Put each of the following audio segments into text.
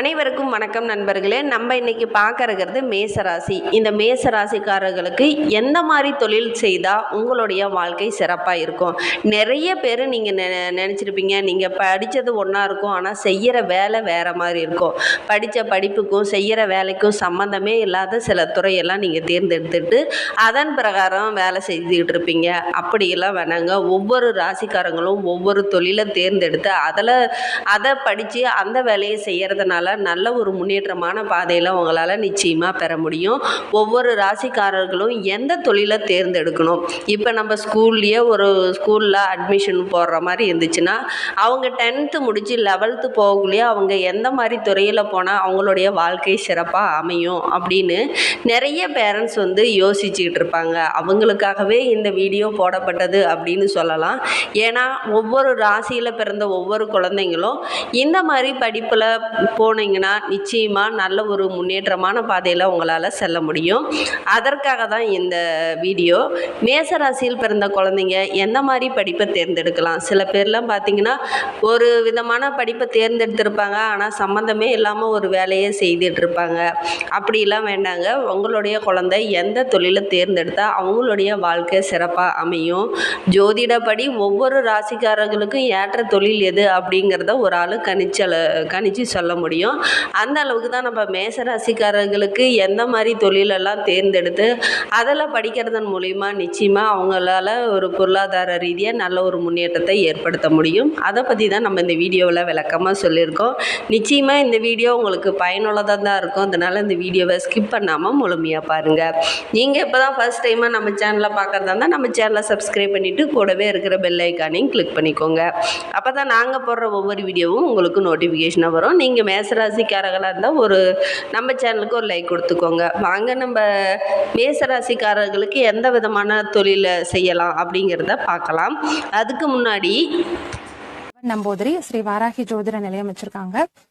அனைவருக்கும் வணக்கம் நண்பர்களே. நம்ம இன்னைக்கு பார்க்கறது மேசராசி. இந்த மேசராசிக்காரர்களுக்கு எந்த மாதிரி தொழில் செய்தால் உங்களுடைய வாழ்க்கை சிறப்பாக இருக்கும்? நிறைய பேர் நீங்கள் நெ நினச்சிருப்பீங்க நீங்கள் படித்தது ஒன்றா இருக்கும் ஆனால் செய்கிற வேலை வேறு மாதிரி இருக்கும். படித்த படிப்புக்கும் செய்கிற வேலைக்கும் சம்மந்தமே இல்லாத சில துறையெல்லாம் நீங்கள் தேர்ந்தெடுத்துட்டு அதன் பிரகாரம் வேலை செய்துக்கிட்டு இருப்பீங்க. அப்படியெல்லாம் வேணாங்க. ஒவ்வொரு ராசிக்காரங்களும் ஒவ்வொரு தொழிலை தேர்ந்தெடுத்து அதில் அதை படித்து அந்த வேலையை செய்கிறதுனால நல்ல ஒரு முன்னேற்றமான பாதையில் உங்களால் நிச்சயமாக பெற முடியும். ஒவ்வொரு ராசிக்காரர்களும் எந்த தொழிலை தேர்ந்தெடுக்கணும்? இப்போ நம்ம ஸ்கூல்லையே ஒரு ஸ்கூலில் அட்மிஷன் போடுற மாதிரி இருந்துச்சுன்னா அவங்க டென்த்து முடித்து லெவல்த்து போகலையே அவங்க எந்த மாதிரி துறையில் போனால் அவங்களுடைய வாழ்க்கை சிறப்பாக அமையும் அப்படின்னு நிறைய பேரண்ட்ஸ் வந்து யோசிச்சுக்கிட்டு இருப்பாங்க. அவங்களுக்காகவே இந்த வீடியோ போடப்பட்டது அப்படின்னு சொல்லலாம். ஏன்னா ஒவ்வொரு ராசியில் பிறந்த ஒவ்வொரு குழந்தைங்களும் இந்த மாதிரி படிப்பில் போனீங்கன்னா நிச்சயமாக நல்ல ஒரு முன்னேற்றமான பாதையில் உங்களால் செல்ல முடியும். அதற்காக தான் இந்த வீடியோ. மேச ராசியில் பிறந்த குழந்தைங்க எந்த மாதிரி படிப்பை தேர்ந்தெடுக்கலாம்? சில பேர்லாம் பார்த்தீங்கன்னா ஒரு விதமான படிப்பை தேர்ந்தெடுத்திருப்பாங்க. ஆனால் சம்மந்தமே இல்லாமல் ஒரு வேலையை செய்துட்டு இருப்பாங்க அப்படிலாம் வேண்டாங்க. உங்களுடைய குழந்தை எந்த தொழிலை தேர்ந்தெடுத்தால் அவங்களுடைய வாழ்க்கை சிறப்பாக அமையும். ஜோதிடப்படி ஒவ்வொரு ராசிக்காரர்களுக்கும் ஏற்ற தொழில் எது அப்படிங்கிறத ஒரு ஆள் கணிச்சல கணிச்சு சொல்ல முடியும். அந்த அளவுக்கு தான் நம்ம மேச ராசிக்காரர்களுக்கு எந்த மாதிரி தொழிலெல்லாம் தேர்ந்தெடுத்து அதில் படிக்கிறதன் மூலிமா நிச்சயமாக அவங்களால ஒரு பொருளாதார ரீதியாக நல்ல ஒரு முன்னேற்றத்தை ஏற்படுத்த முடியும். அதை பற்றி தான் நம்ம இந்த வீடியோவில் விளக்கமாக சொல்லியிருக்கோம். நிச்சயமாக இந்த வீடியோ உங்களுக்கு பயனுள்ளதாக தான் இருக்கும். அதனால் இந்த வீடியோவை ஸ்கிப் பண்ணாமல் முழுமையாக பாருங்கள் நீங்கள் இப்போ தான் ஃபஸ்ட் டைமாக நம்ம சேனலை பார்க்குறதா இருந்தால் நம்ம சேனலை சப்ஸ்கிரைப் பண்ணிவிட்டு கூடவே இருக்கிற பெல் ஐக்கானையும் கிளிக் பண்ணிக்கோங்க. அப்போ தான் நாங்கள் போடுற ஒவ்வொரு வீடியோவும் உங்களுக்கு நோட்டிஃபிகேஷனாக வரும். நீங்கள் மேசராசிக்காரர்களாக இருந்தால் ஒரு நம்ம சேனலுக்கு ஒரு லைக் கொடுத்துக்கோங்க. வாங்க நம்ம மேசராசிக்காரர்களுக்கு எந்த விதமான தொழிலை செய்யலாம் அப்படிங்கிறத பார்க்கலாம். அதுக்கு முன்னாடி நம்பூதிரி ஸ்ரீ வாராகி ஜோதிட நிலையம் வச்சிருக்காங்க.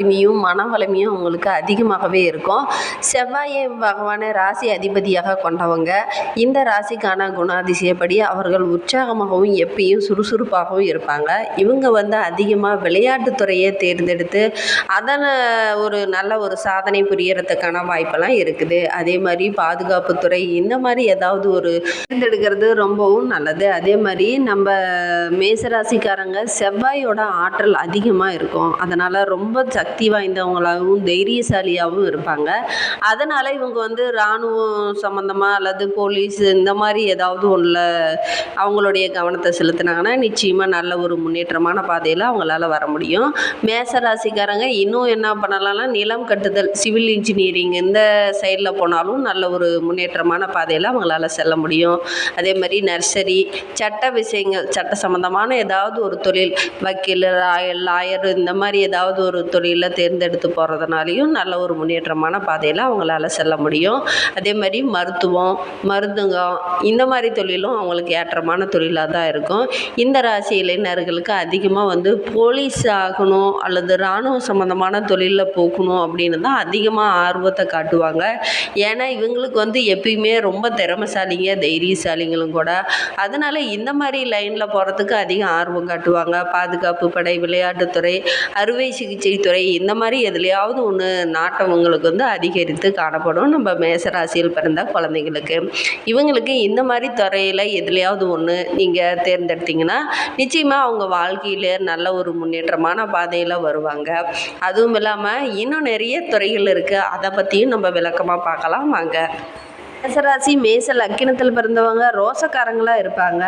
வலிமையும் மன வலிமையும் உங்களுக்கு அதிகமாகவே இருக்கும். செவ்வாயை பகவானை ராசி அதிபதியாக கொண்டவங்க இந்த ராசிக்கான குணாதிசயப்படி அவர்கள் உற்சாகமாகவும் எப்பயும் சுறுசுறுப்பாகவும் இருப்பாங்க. இவங்க வந்து அதிகமாக விளையாட்டு துறையை தேர்ந்தெடுத்து அதனை ஒரு நல்ல ஒரு சாதனை புரியறதுக்கான வாய்ப்பெல்லாம் இருக்குது. அதே மாதிரி பாதுகாப்புத்துறை இந்த மாதிரி ஏதாவது ஒரு தேர்ந்தெடுக்கிறது ரொம்பவும் நல்லது. அதே மாதிரி நம்ம மேசராசிக்காரங்க செவ்வாயோட ஆற்றல் அதிகமாக இருக்கும். அதனால் ரொம்ப சக்தி வாய்ந்தவங்களாகவும் தைரியசாலியாகவும் இருப்பாங்க. அதனால் இவங்க வந்து இராணுவம் சம்மந்தமாக அல்லது போலீஸ் இந்த மாதிரி ஏதாவது ஒன்றில் அவங்களுடைய கவனத்தை செலுத்தினாங்கன்னா நிச்சயமாக நல்ல ஒரு முன்னேற்றமான பாதையில் அவங்களால வர முடியும். மேச ராசிக்காரங்க இன்னும் என்ன பண்ணலாம்னா நிலம் கட்டுதல் சிவில் இன்ஜினியரிங் இந்த சைடில் போனாலும் நல்ல ஒரு முன்னேற்றமான பாதையில் அவங்களால செல்ல முடியும். அதே மாதிரி நர்சரி சட்ட விஷயங்கள் சட்ட சம்மந்தமான ஏதாவது ஒரு தொழில் வக்கீல் ராயல் லாயர் இந்த மாதிரி ஏதாவது ஒரு தொழில் தேர்ந்தெடுத்து போகிறதுனாலையும் நல்ல ஒரு முன்னேற்றமான பாதையில் அவங்களால செல்ல முடியும். அதே மாதிரி மருத்துவம் மருந்துங்கம் இந்த மாதிரி தொழிலும் அவங்களுக்கு ஏற்றமான தொழிலாக தான் இருக்கும். இந்த ராசி இளைஞர்களுக்கு அதிகமாக வந்து போலீஸ் ஆகணும் அல்லது இராணுவ சம்மந்தமான தொழிலில் போகணும் அப்படின்னு தான் அதிகமாக ஆர்வத்தை காட்டுவாங்க. ஏன்னா இவங்களுக்கு வந்து எப்பயுமே ரொம்ப திறமைசாலிங்க தைரியசாலிங்களும் கூட. அதனால் இந்த மாதிரி லைனில் போகிறதுக்கு அதிகம் ஆர்வம் காட்டுவாங்க. பாதுகாப்பு படை விளையாட்டுத்துறை அறுவை சிகிச்சை துறை இந்த மாதிரி எதுலையாவது ஒன்று நாட்டவங்களுக்கு வந்து அதிகரித்து காணப்படும். நம்ம மேசராசியில் பிறந்த குழந்தைங்களுக்கு இவங்களுக்கு இந்த மாதிரி துறையில் எதுலையாவது ஒன்று நீங்கள் தேர்ந்தெடுத்தீங்கன்னா நிச்சயமாக அவங்க வாழ்க்கையில் நல்ல ஒரு முன்னேற்றமான பாதையில் வருவாங்க. அதுவும் இல்லாமல் இன்னும் நிறைய துறைகள் இருக்குது அதை பற்றியும் நம்ம விளக்கமாக பார்க்கலாம். வாங்க. மேசராசி மேச லக்கினத்தில் பிறந்தவங்க ரோசக்காரங்களாக இருப்பாங்க.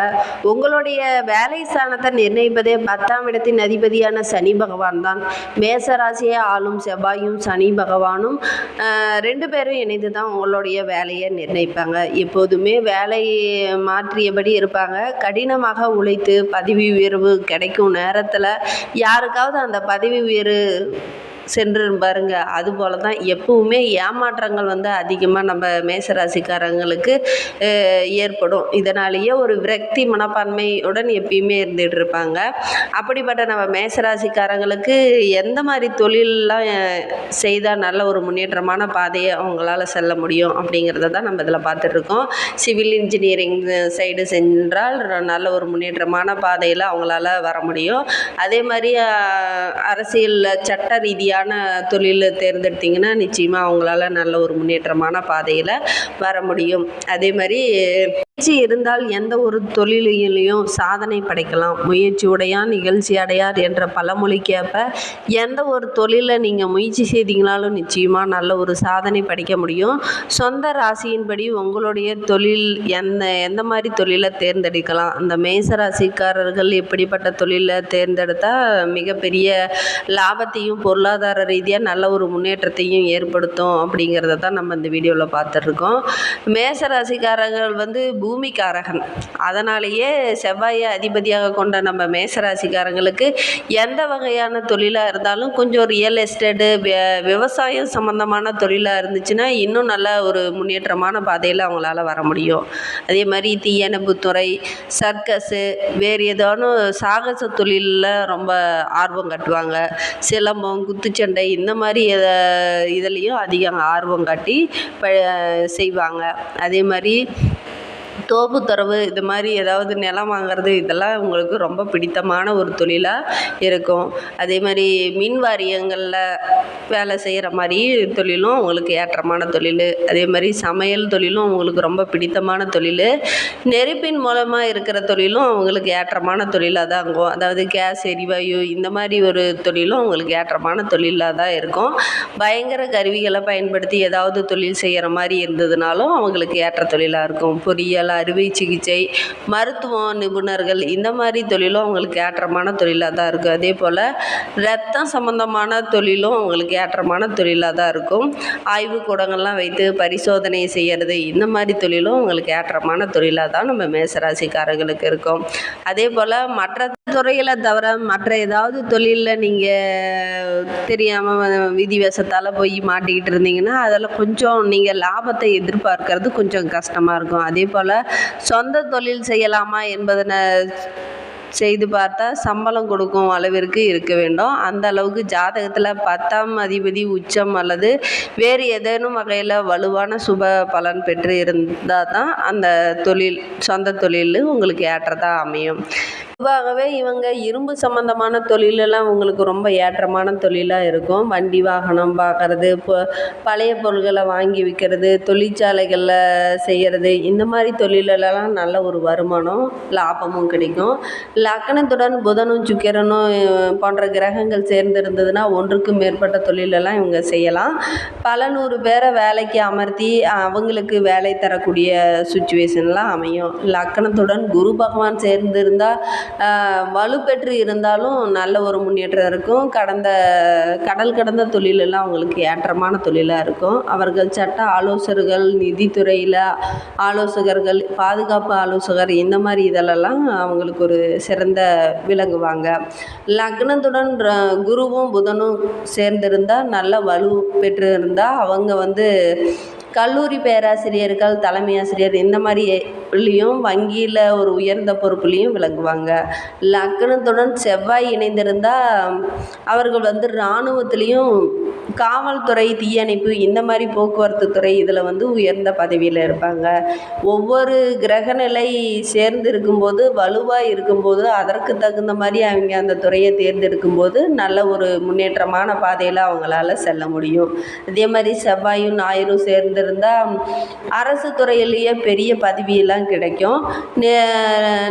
உங்களுடைய வேலை ஸ்தானத்தை நிர்ணயிப்பதே பத்தாம் இடத்தின் அதிபதியான சனி பகவான் தான். மேசராசியை ஆளும் செவ்வாயும் சனி பகவானும் ரெண்டு பேரும் இணைந்து தான் உங்களுடைய வேலையை நிர்ணயிப்பாங்க. எப்போதுமே வேலை மாற்றியபடி இருப்பாங்க. கடினமாக உழைத்து பதவி உயர்வு கிடைக்கும் நேரத்தில் யாருக்காவது அந்த பதவி உயர்வு சென்று பாருங்க. அதுபோல தான் எப்பவுமே ஏமாற்றங்கள் வந்து அதிகமாக நம்ம மேசராசிக்காரங்களுக்கு ஏற்படும். இதனாலேயே ஒரு விரக்தி மனப்பான்மையுடன் எப்பயுமே இருந்துகிட்டு இருப்பாங்க. அப்படிப்பட்ட நம்ம மேசராசிக்காரங்களுக்கு எந்த மாதிரி தொழிலெலாம் செய்தால் நல்ல ஒரு முன்னேற்றமான பாதையை அவங்களால செல்ல முடியும் அப்படிங்கிறத தான் நம்ம இதில் பார்த்துட்ருக்கோம் சிவில் இன்ஜினியரிங் சைடு சென்றால் நல்ல ஒரு முன்னேற்றமான பாதையில் அவங்களால வர முடியும். அதே மாதிரி அரசியல் அரசியலில் சட்ட சரியான தொழிலை தேர்ந்தெடுத்திங்கன்னா நிச்சயமாக அவங்களால நல்ல ஒரு முன்னேற்றமான பாதையில் வர முடியும். அதே மாதிரி முயற்சி இருந்தால் எந்த ஒரு தொழிலையும் சாதனை படைக்கலாம். முயற்சி உடையான் நிகழ்ச்சி அடையார் என்ற பழமொழிக்கேற்ப எந்த ஒரு தொழிலை நீங்கள் முயற்சி செய்தீங்கனாலும் நிச்சயமாக நல்ல ஒரு சாதனை படைக்க முடியும். சொந்த ராசியின்படி உங்களுடைய தொழில் எந்த எந்த மாதிரி தொழிலை தேர்ந்தெடுக்கலாம்? அந்த மேச ராசிக்காரர்கள் எப்படிப்பட்ட தொழிலை தேர்ந்தெடுத்தால் மிகப்பெரிய லாபத்தையும் பொருளாதார ரீதியாக நல்ல ஒரு முன்னேற்றத்தையும் ஏற்படுத்தும் அப்படிங்கிறத தான் நம்ம இந்த வீடியோவில் பார்த்துட்ருக்கோம் மேச ராசிக்காரர்கள் வந்து பூ பூமிக்காரகன். அதனாலேயே செவ்வாயை அதிபதியாக கொண்ட நம்ம மேச ராசிக்காரங்களுக்கு எந்த வகையான தொழிலாக இருந்தாலும் கொஞ்சம் ரியல் எஸ்டேட்டு விவசாயம் சம்மந்தமான தொழிலாக இருந்துச்சுன்னா இன்னும் நல்ல ஒரு முன்னேற்றமான பாதையில் அவங்களால வர முடியும். அதே மாதிரி தீயணைப்புத்துறை சர்க்கஸு வேறு ஏதானும் சாகச தொழிலில் ரொம்ப ஆர்வம் காட்டுவாங்க. சிலம்பம் குத்துச்சண்டை இந்த மாதிரி இதுலேயும் அதிகம் ஆர்வம் காட்டி ப செய்வாங்க. அதே மாதிரி தோப்புத்துறவு இது மாதிரி ஏதாவது நிலம் வாங்குறது இதெல்லாம் உங்களுக்கு ரொம்ப பிடித்தமான ஒரு தொழிலாக இருக்கும். அதே மாதிரி மின் வாரியங்களில் வேலை செய்கிற மாதிரி தொழிலும் உங்களுக்கு ஏற்றமான தொழில். அதே மாதிரி சமையல் தொழிலும் உங்களுக்கு ரொம்ப பிடித்தமான தொழில். நெருப்பின் மூலமாக இருக்கிற தொழிலும் அவங்களுக்கு ஏற்றமான தொழிலாக தான் இருக்கும். அதாவது கேஸ் எரிவாயு இந்த மாதிரி ஒரு தொழிலும் உங்களுக்கு ஏற்றமான தொழிலாக தான் இருக்கும். பயங்கர கருவிகளை பயன்படுத்தி ஏதாவது தொழில் செய்கிற மாதிரி இருந்ததுனாலும் அவங்களுக்கு ஏற்ற தொழிலாக இருக்கும். பொறியியல் அறுவை சிகிச்சை மருத்துவம் நிபுணர்கள் இந்த மாதிரி தொழிலும் அவங்களுக்கு ஏற்றமான தொழிலாக தான் இருக்கும் அதே போல் ரத்தம் சம்மந்தமான தொழிலும் அவங்களுக்கு ஏற்றமான தொழிலாக தான் இருக்கும். ஆய்வுக்கூடங்கள்லாம் வைத்து பரிசோதனை செய்கிறது இந்த மாதிரி தொழிலும் உங்களுக்கு ஏற்றமான தொழிலாக தான் நம்ம மேசராசிக்காரர்களுக்கு இருக்கும். அதே போல் மற்ற துறைகளை தவிர மற்ற ஏதாவது தொழிலில் நீங்கள் தெரியாமல் விதிவசத்தால் போய் மாட்டிக்கிட்டு இருந்தீங்கன்னா அதில் கொஞ்சம் நீங்கள் லாபத்தை எதிர்பார்க்கறது கொஞ்சம் கஷ்டமாக இருக்கும். அதே போல் சொந்த தொழில் செய்யலாமா? என்பதனை செய்து பார்த்தா சம்பளம் கொடுக்கும் அளவிற்கு இருக்க வேண்டும். அந்த அளவுக்கு ஜாதகத்தில் பத்தாம் அதிபதி உச்சம் அல்லது வேறு ஏதேனும் வகையில் வலுவான சுப பலன் பெற்று இருந்தால் தான் அந்த தொழில் சொந்த தொழில் உங்களுக்கு ஏற்றதாக அமையும். பொதுவாகவே இவங்க இரும்பு சம்மந்தமான தொழிலெல்லாம் உங்களுக்கு ரொம்ப ஏற்றமான தொழிலாக இருக்கும். வண்டி வாகனம் பார்க்கறது இப்போ பழைய பொருள்களை வாங்கி விற்கிறது தொழிற்சாலைகளில் செய்கிறது இந்த மாதிரி தொழிலெல்லாம் நல்ல ஒரு வருமானம் லாபமும் கிடைக்கும். லக்கணத்துடன் புதனும் சுக்கிரனும் போன்ற கிரகங்கள் சேர்ந்திருந்ததுன்னா ஒன்றுக்கும் மேற்பட்ட தொழிலெல்லாம் இவங்க செய்யலாம். பல நூறு பேரை வேலைக்கு அமர்த்தி அவங்களுக்கு வேலை தரக்கூடிய சுச்சுவேஷன்லாம் அமையும். லக்கணத்துடன் குரு பகவான் சேர்ந்திருந்தால் வலுப்பெற்று இருந்தாலும் நல்ல ஒரு முன்னேற்றம் இருக்கும். கடந்த கடல் கடந்த தொழிலெல்லாம் அவங்களுக்கு ஏற்றமான தொழிலாக இருக்கும். அவர்கள் சட்ட ஆலோசகர்கள் நிதித்துறையில் ஆலோசகர்கள் பாதுகாப்பு ஆலோசகர் இந்த மாதிரி இதெல்லாம் அவங்களுக்கு ஒரு சிறந்த விளங்குவாங்க. லக்னத்துடன் குருவும் புதனும் சேர்ந்திருந்தால் நல்ல வலு பெற்று இருந்தால் அவங்க வந்து கல்லூரி பேராசிரியர்கள் தலைமை ஆசிரியர் இந்த மாதிரிலையும் வங்கியில் ஒரு உயர்ந்த பொறுப்புலையும் விளங்குவாங்க. லக்னத்துடன் செவ்வாய் இணைந்திருந்தால் அவர்கள் வந்து இராணுவத்துலேயும் காவல்துறை தீயணைப்பு இந்த மாதிரி போக்குவரத்து துறை இதில் வந்து உயர்ந்த பதவியில் இருப்பாங்க. ஒவ்வொரு கிரகநிலை சேர்ந்து இருக்கும்போது வலுவாக இருக்கும்போது அதற்கு தகுந்த மாதிரி அவங்க அந்த துறையை தேர்ந்தெடுக்கும்போது நல்ல ஒரு முன்னேற்றமான பாதையில் அவங்களால செல்ல முடியும். அதே மாதிரி செவ்வாயும் ஞாயிறும் சேர்ந்திருந்தால் அரசு துறையிலேயே பெரிய பதவியெல்லாம் கிடைக்கும்.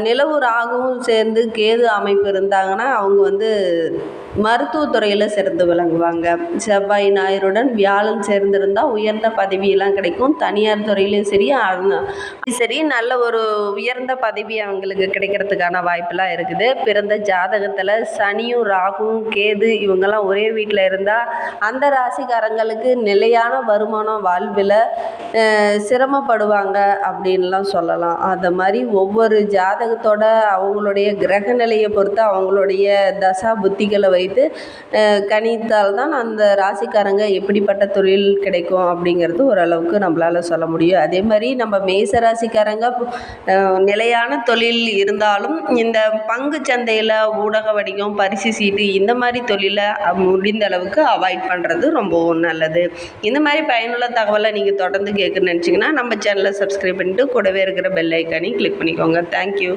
நிலவு ஆகவும் சேர்ந்து கேது அமைப்பு இருந்தாங்கன்னா அவங்க வந்து மருத்துவத்துறையில் சிறந்து விளங்குவாங்க. செவ்வாய் ஞாயிறுடன் வியாழன் சேர்ந்திருந்தால் உயர்ந்த பதவியெல்லாம் கிடைக்கும். தனியார் துறையிலையும் சரி சரி நல்ல ஒரு உயர்ந்த பதவி அவங்களுக்கு கிடைக்கிறதுக்கான வாய்ப்பெல்லாம் இருக்குது. பிறந்த ஜாதகத்தில் சனியும் ராகுவும் கேது இவங்கெல்லாம் ஒரே வீட்டில் இருந்தால் அந்த ராசிக்காரங்களுக்கு நிலையான வருமானம் வாழ்வில் சிரமப்படுவாங்க அப்படின்லாம் சொல்லலாம். அந்த மாதிரி ஒவ்வொரு ஜாதகத்தோட அவங்களுடைய கிரக நிலையை பொறுத்து அவங்களுடைய தசா புத்திகளை வைத்து கணித்தால் தான் அந்த ராசி ராசிக்காரங்க எப்படிப்பட்ட தொழில் கிடைக்கும் அப்படிங்கிறது ஓரளவுக்கு நம்மளால் சொல்ல முடியும். அதே மாதிரி நம்ம மேச ராசிக்காரங்க நிலையான தொழில் இருந்தாலும் இந்த பங்கு சந்தையில் ஊடக வணிகம் பரிசு சீட்டு இந்த மாதிரி தொழிலை முடிந்த அளவுக்கு அவாய்ட் பண்ணுறது ரொம்பவும் நல்லது. இந்த மாதிரி பயனுள்ள தகவலை நீங்கள் தொடர்ந்து கேட்குன்னு நினச்சிங்கன்னா நம்ம சேனலை சப்ஸ்கிரைப் பண்ணிட்டு கூடவே இருக்கிற பெல் ஐக்கானையும் கிளிக் பண்ணிக்கோங்க. தேங்க்யூ